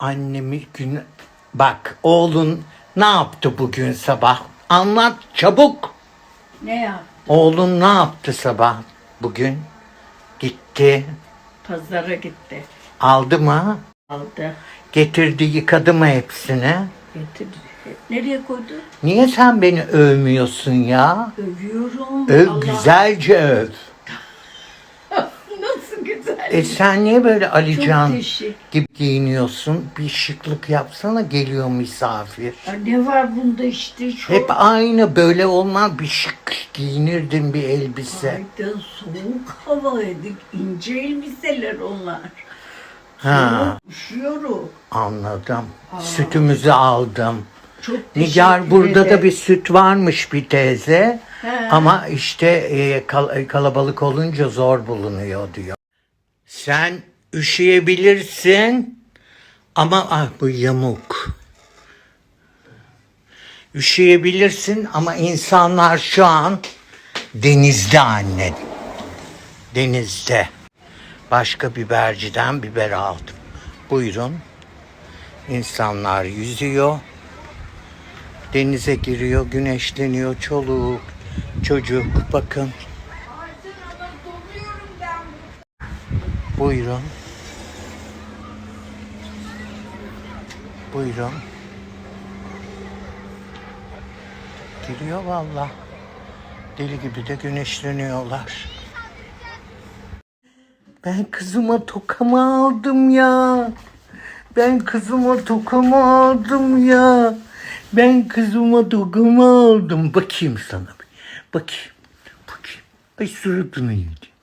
Annemi gün... Bak oğlun ne yaptı bugün sabah? Anlat çabuk. Ne ya? Oğlun ne yaptı sabah bugün? Gitti. Pazara gitti. Aldı mı? Aldı. Getirdi yıkadı mı hepsini? Getirdi. Nereye koydu? Niye sen beni övmüyorsun ya? Övüyorum. Öv Allah. güzelce öv. E sen niye böyle Alican Çok teşekkür. gibi giyiniyorsun? Bir şıklık yapsana geliyor misafir. Ya ne var bunda işte çok. Hep aynı böyle olmaz bir şık giyinirdin bir elbise. Ayda soğuk havaydı. ince elbiseler onlar. Ha Üşüyorum. anladım. Sütümüzü aldım. Çok Nigar burada da ederim. bir süt varmış bir teyze. He. Ama işte e, kal- kalabalık olunca zor bulunuyor diyor. Sen üşüyebilirsin ama ah bu yamuk. Üşüyebilirsin ama insanlar şu an denizde anne. Denizde. Başka biberciden biber aldım. Buyurun. İnsanlar yüzüyor. Denize giriyor, güneşleniyor çoluk, çocuk. Bakın. Buyurun. Buyurun. Giriyor valla. Deli gibi de güneşleniyorlar. Ben kızıma tokamı aldım ya. Ben kızıma tokamı aldım ya. Ben kızıma tokamı aldım. Bakayım sana. Bakayım. Bakayım. Ay suratını yedi.